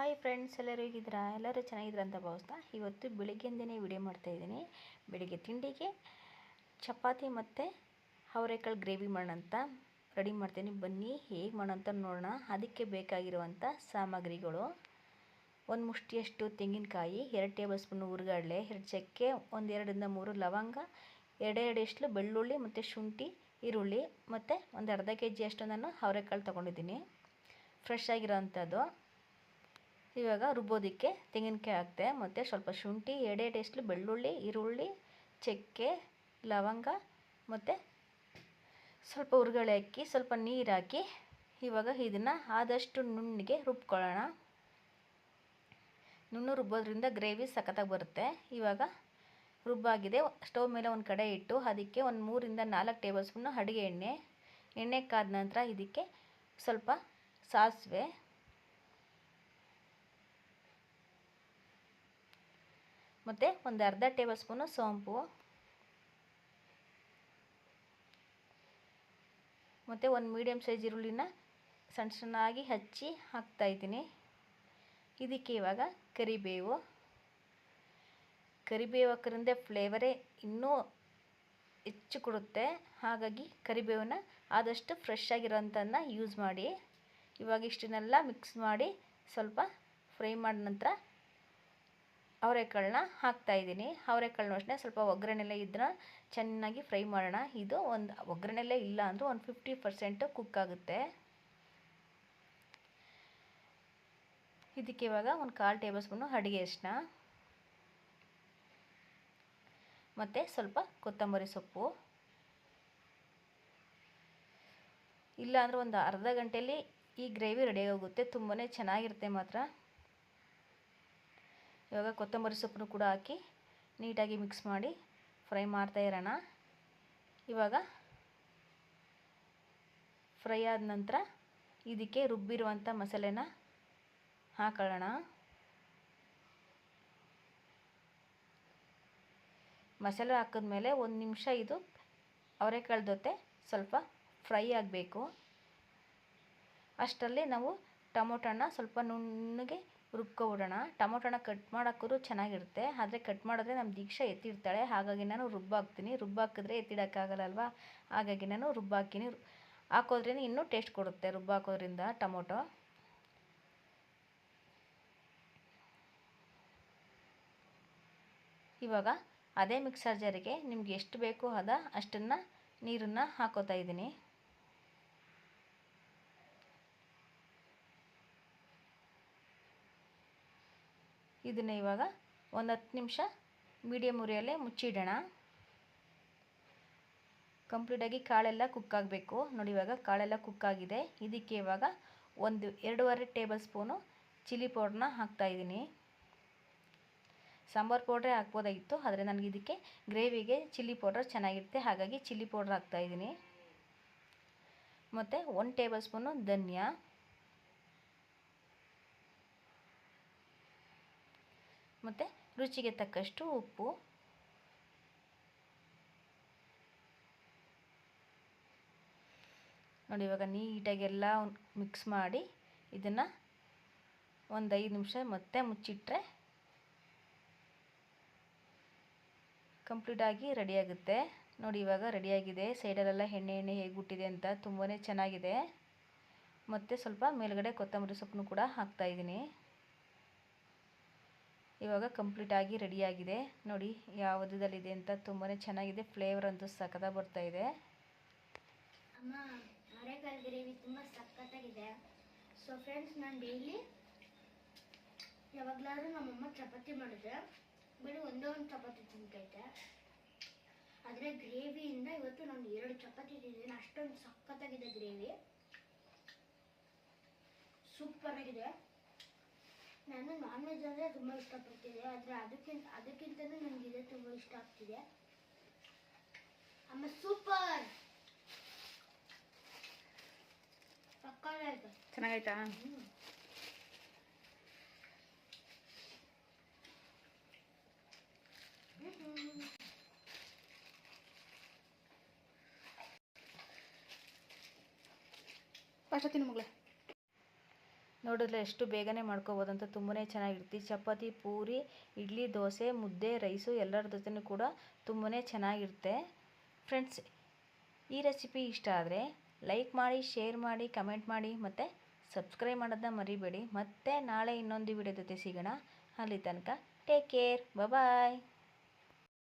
Hi friends ಎಲ್ಲರೂ ಹೇಗಿದ್ದೀರಾ? ಎಲ್ಲರೂ ಚೆನ್ನಾಗಿದ್ದೀರಾ ಅಂತ ಭಾವಿಸ್ತಾ ಇವತ್ತು ಬೆಳಿಗ್ಗೆಯಿಂದನೇ ವಿಡಿಯೋ ಮಾಡ್ತಾಯಿದ್ದೀನಿ ಬೆಳಿಗ್ಗೆ ತಿಂಡಿಗೆ ಚಪಾತಿ ಮತ್ತು ಅವರೆಕಾಳು ಗ್ರೇವಿ ಮಾಡೋಣ ಅಂತ ರೆಡಿ ಮಾಡ್ತೀನಿ. ಬನ್ನಿ, ಹೇಗೆ ಮಾಡೋಣ ಅಂತ ನೋಡೋಣ. ಅದಕ್ಕೆ ಬೇಕಾಗಿರುವಂಥ ಸಾಮಗ್ರಿಗಳು. ಒಂದು ಮುಷ್ಟಿಯಷ್ಟು ತೆಂಗಿನಕಾಯಿ, ಎರಡು ಟೇಬಲ್ ಸ್ಪೂನ್ ಹುರ್ಗಡ್ಲೆ ಎರಡು ಚಕ್ಕೆ, ಒಂದು ಎರಡರಿಂದ ಮೂರು ಲವಂಗ ಎರಡೆರಡು ಎಷ್ಟು ಬೆಳ್ಳುಳ್ಳಿ ಮತ್ತು ಶುಂಠಿ, ಈರುಳ್ಳಿ ಮತ್ತು ಒಂದು ಅರ್ಧ ಕೆ ಜಿಯಷ್ಟು ನಾನು ಅವರೆಕಾಳು ತೊಗೊಂಡಿದ್ದೀನಿ. ಫ್ರೆಶ್ ಆಗಿರೋವಂಥದ್ದು ಇವಾಗ ರುಬ್ಬೋದಕ್ಕೆ ತೆಂಗಿನಕಾಯಿ ಹಾಕಿದೆ ಮತ್ತು ಸ್ವಲ್ಪ ಶುಂಠಿ, ಎಡೆ ಟೇಸ್ಟ್ಲಿ ಬೆಳ್ಳುಳ್ಳಿ, ಈರುಳ್ಳಿ, ಚಕ್ಕೆ, ಲವಂಗ, ಮತ್ತು ಸ್ವಲ್ಪ ಉರುಗಳೆ ಹಾಕಿ, ಸ್ವಲ್ಪ ನೀರು ಹಾಕಿ ಇವಾಗ ಇದನ್ನು ಆದಷ್ಟು ನುಣ್ಣಗೆ ರುಬ್ಕೊಳ್ಳೋಣ. ನುಣ್ಣು ರುಬ್ಬೋದ್ರಿಂದ ಗ್ರೇವಿ ಸಖತ್ತಾಗಿ ಬರುತ್ತೆ. ಇವಾಗ ರುಬ್ಬಾಗಿದೆ, ಸ್ಟವ್ ಮೇಲೆ ಒಂದು ಕಡೆ ಇಟ್ಟು ಅದಕ್ಕೆ ಒಂದು ಮೂರಿಂದ ನಾಲ್ಕು ಟೇಬಲ್ ಸ್ಪೂನು ಅಡುಗೆ ಎಣ್ಣೆ. ಎಣ್ಣೆ ಕಾದ ನಂತರ ಇದಕ್ಕೆ ಸ್ವಲ್ಪ ಸಾಸಿವೆ. ಮತ್ತು ಒಂದು ಅರ್ಧ ಟೇಬಲ್ ಸ್ಪೂನು ಸೋಂಪು. ಮತ್ತು ಒಂದು ಮೀಡಿಯಮ್ ಸೈಜ್ ಈರುಳ್ಳಿನ ಸಣ್ಣ ಸಣ್ಣಾಗಿ ಹಚ್ಚಿ ಹಾಕ್ತಾಯಿದ್ದೀನಿ ಇದಕ್ಕೆ ಇವಾಗ ಕರಿಬೇವು. ಕರಿಬೇವು ಹಾಕೋದ್ರಿಂದ ಫ್ಲೇವರೇ ಇನ್ನೂ ಹೆಚ್ಚು ಕೊಡುತ್ತೆ. ಹಾಗಾಗಿ ಕರಿಬೇವನ್ನ ಆದಷ್ಟು ಫ್ರೆಶ್ ಆಗಿರೋಂಥದ್ದನ್ನ ಯೂಸ್ ಮಾಡಿ. ಇವಾಗ ಇಷ್ಟನ್ನೆಲ್ಲ ಮಿಕ್ಸ್ ಮಾಡಿ ಸ್ವಲ್ಪ ಫ್ರೈ ಮಾಡಿದ ನಂತರ ಅವರೆಕಾಳನ್ನ ಹಾಕ್ತಾಯಿದ್ದೀನಿ ಅವರೆಕಾಳನ್ನ ಅಷ್ಟೇ ಸ್ವಲ್ಪ ಒಗ್ಗರಣೆಲ್ಲ ಇದ್ರೆ ಚೆನ್ನಾಗಿ ಫ್ರೈ ಮಾಡೋಣ. ಇದು ಒಂದು ಒಗ್ಗರಣೆಲ್ಲೇ ಇಲ್ಲ ಅಂದರೂ ಒಂದು ಫಿಫ್ಟಿ ಪರ್ಸೆಂಟ್ ಕುಕ್ ಆಗುತ್ತೆ. ಇದಕ್ಕೆ ಇವಾಗ ಒಂದು ಕಾಲು ಟೇಬಲ್ ಸ್ಪೂನು ಅಡುಗೆ ಅರಿಶಿನ ಮತ್ತು ಸ್ವಲ್ಪ ಕೊತ್ತಂಬರಿ ಸೊಪ್ಪು. ಇಲ್ಲ ಅಂದರೆ ಒಂದು ಅರ್ಧ ಗಂಟೆಯಲ್ಲಿ ಈ ಗ್ರೇವಿ ರೆಡಿಯಾಗೋಗುತ್ತೆ ತುಂಬಾ ಚೆನ್ನಾಗಿರುತ್ತೆ ಮಾತ್ರ. ಇವಾಗ ಕೊತ್ತಂಬರಿ ಸೊಪ್ಪನ್ನು ಕೂಡ ಹಾಕಿ ನೀಟಾಗಿ ಮಿಕ್ಸ್ ಮಾಡಿ ಫ್ರೈ ಮಾಡ್ತಾ ಇರೋಣ. ಇವಾಗ ಫ್ರೈ ಆದ ನಂತರ ಇದಕ್ಕೆ ರುಬ್ಬಿರುವಂಥ ಮಸಾಲೆನ ಹಾಕೊಳ್ಳೋಣ. ಮಸಾಲೆ ಹಾಕಿದ್ಮೇಲೆ ಒಂದು ನಿಮಿಷ ಇದು ಅವರೆಕಾಳು ಜೊತೆ ಸ್ವಲ್ಪ ಫ್ರೈ ಆಗಬೇಕು. ಅಷ್ಟರಲ್ಲಿ ನಾವು ಟೊಮೊಟೊನ ಸ್ವಲ್ಪ ನುಣ್ಣಗೆ ರುಬ್ಕೊಬಿಡೋಣ. ಟೊಮೊಟೊನ ಕಟ್ ಮಾಡೋಕ್ಕೂ ಚೆನ್ನಾಗಿರುತ್ತೆ. ಆದರೆ ಕಟ್ ಮಾಡಿದ್ರೆ ನಮ್ಮ ದೀಕ್ಷಾ ಎತ್ತಿಡ್ತಾಳೆ. ಹಾಗಾಗಿ ನಾನು ರುಬ್ಬಾಕ್ತೀನಿ. ರುಬ್ಬಾಕಿದ್ರೆ ಎತ್ತಿಡೋಕ್ಕಾಗಲ್ಲಲ್ವ? ಹಾಗಾಗಿ ನಾನು ರುಬ್ಬಾಕಿನಿ. ಹಾಕೋದ್ರಿಂದ ಇನ್ನೂ ಟೇಸ್ಟ್ ಕೊಡುತ್ತೆ ರುಬ್ಬಾಕೋದ್ರಿಂದ ಟೊಮೊಟೊ. ಇವಾಗ ಅದೇ ಮಿಕ್ಸರ್ ಜಾರಿಗೆ ನಿಮ್ಗೆ ಎಷ್ಟು ಬೇಕೋ ಅದ ಅಷ್ಟನ್ನು ನೀರನ್ನು ಹಾಕೋತಾ ಇದ್ದೀನಿ. ಇದನ್ನು ಇವಾಗ ಒಂದು ಹತ್ತು ನಿಮಿಷ ಮೀಡಿಯಮ್ ಉರಿಯಲ್ಲೇ ಮುಚ್ಚಿಡೋಣ. ಕಂಪ್ಲೀಟಾಗಿ ಕಾಳೆಲ್ಲ ಕುಕ್ ಆಗಬೇಕು. ನೋಡಿ ಇವಾಗ ಕಾಳೆಲ್ಲ ಕುಕ್ ಆಗಿದೆ. ಇದಕ್ಕೆ ಇವಾಗ ಒಂದು ಎರಡೂವರೆ ಟೇಬಲ್ ಸ್ಪೂನು ಚಿಲ್ಲಿ ಪೌಡ್ರನ್ನ ಹಾಕ್ತಾಯಿದ್ದೀನಿ ಸಾಂಬಾರು ಪೌಡ್ರೇ ಹಾಕ್ಬೋದಾಗಿತ್ತು ಆದರೆ ನನಗೆ ಇದಕ್ಕೆ ಗ್ರೇವಿಗೆ ಚಿಲ್ಲಿ ಪೌಡ್ರ್ ಚೆನ್ನಾಗಿರುತ್ತೆ, ಹಾಗಾಗಿ ಚಿಲ್ಲಿ ಪೌಡ್ರ್ ಹಾಕ್ತಾಯಿದ್ದೀನಿ ಮತ್ತು ಒಂದು ಟೇಬಲ್ ಸ್ಪೂನು ಧನಿಯಾ. ಮತ್ತು ರುಚಿಗೆ ತಕ್ಕಷ್ಟು ಉಪ್ಪು. ನೋಡಿ ಇವಾಗ ನೀಟಾಗಿ ಎಲ್ಲ ಮಿಕ್ಸ್ ಮಾಡಿ ಇದನ್ನು ಒಂದು ಐದು ನಿಮಿಷ ಮತ್ತೆ ಮುಚ್ಚಿಟ್ರೆ ಕಂಪ್ಲೀಟಾಗಿ ರೆಡಿಯಾಗುತ್ತೆ ನೋಡಿ ಇವಾಗ ರೆಡಿಯಾಗಿದೆ ಸೈಡಲ್ಲೆಲ್ಲ ಎಣ್ಣೆ ಎಣ್ಣೆ ಹೇಗೆ ಹುಟ್ಟಿದೆ ಅಂತ ತುಂಬಾ ಚೆನ್ನಾಗಿದೆ. ಮತ್ತು ಸ್ವಲ್ಪ ಮೇಲುಗಡೆ ಕೊತ್ತಂಬರಿ ಸೊಪ್ಪನ್ನು ಕೂಡ ಹಾಕ್ತಾಯಿದ್ದೀನಿ ಇವಾಗ ಕಂಪ್ಲೀಟಾಗಿ ರೆಡಿಯಾಗಿದೆ ನೋಡಿ ಯಾವುದಲ್ಲಿದೆ ಅಂತ ತುಂಬಾ ಚೆನ್ನಾಗಿದೆ. ಫ್ಲೇವರ್ ಅಂತೂ ಸಖತ್ತಾಗಿ ಬರ್ತಾ ಇದೆ. ಅಮ್ಮ ಅವರೆಕಾಳು ಗ್ರೇವಿ ತುಂಬ ಸಖತ್ತಾಗಿದೆ. ಸೊ ಫ್ರೆಂಡ್ಸ್ ನಾನು ಡೈಲಿ ಯಾವಾಗಲಾದ್ರೂ ನಮ್ಮಮ್ಮ ಚಪಾತಿ ಮಾಡಿದ್ರೆ ಬರೀ ಒಂದೇ ಒಂದು ಚಪಾತಿ ತಿನ್ಕೈತೆ ಆದರೆ ಗ್ರೇವಿಯಿಂದ ಇವತ್ತು ನಾನು ಎರಡು ಚಪಾತಿ ತಿಂದಿದ್ದೀನಿ. ಅಷ್ಟೊಂದು ಸಖತ್ತಾಗಿದೆ ಗ್ರೇವಿ. ಸೂಪರ್ ಆಗಿದೆ. ನಾನು ನಾನ್ ವೆಜ್ ಅಂದರೆ ತುಂಬ ಇಷ್ಟಪಡ್ತಿದ್ದೆ ಆದರೆ ಅದಕ್ಕಿಂತ ಅದಕ್ಕಿಂತಲೂ ನನಗೆ ಇದೆ ತುಂಬ ಇಷ್ಟ ಆಗ್ತಿದೆ. ಆಮೇಲೆ ಸೂಪರ್! ಸಕ್ಕತ್ತಾಗಿದೆ ಚೆನ್ನಾಗೈತಾ. ಫಸ್ಟ್ ತಿನ್ನು ಮಗಳೇ ನೋಡಿದ್ರೆ ಎಷ್ಟು ಬೇಗನೆ ಮಾಡ್ಕೋಬೋದಂತ ತುಂಬಾ ಚೆನ್ನಾಗಿರುತ್ತೆ. ಚಪಾತಿ, ಪೂರಿ, ಇಡ್ಲಿ, ದೋಸೆ, ಮುದ್ದೆ, ರೈಸು ಎಲ್ಲರ ಜೊತೆನೂ ಕೂಡ ತುಂಬನೇ ಚೆನ್ನಾಗಿರುತ್ತೆ. ಫ್ರೆಂಡ್ಸ್, ಈ ರೆಸಿಪಿ ಇಷ್ಟ ಆದರೆ ಲೈಕ್ ಮಾಡಿ, ಶೇರ್ ಮಾಡಿ, ಕಮೆಂಟ್ ಮಾಡಿ ಮತ್ತು ಸಬ್ಸ್ಕ್ರೈಬ್ ಮಾಡೋದನ್ನ ಮರಿಬೇಡಿ. ಮತ್ತೆ ನಾಳೆ ಇನ್ನೊಂದು ವಿಡಿಯೋ ಜೊತೆ ಸಿಗೋಣ. ಅಲ್ಲಿ ತನಕ ಟೇಕ್ ಕೇರ್. ಬಾಯ್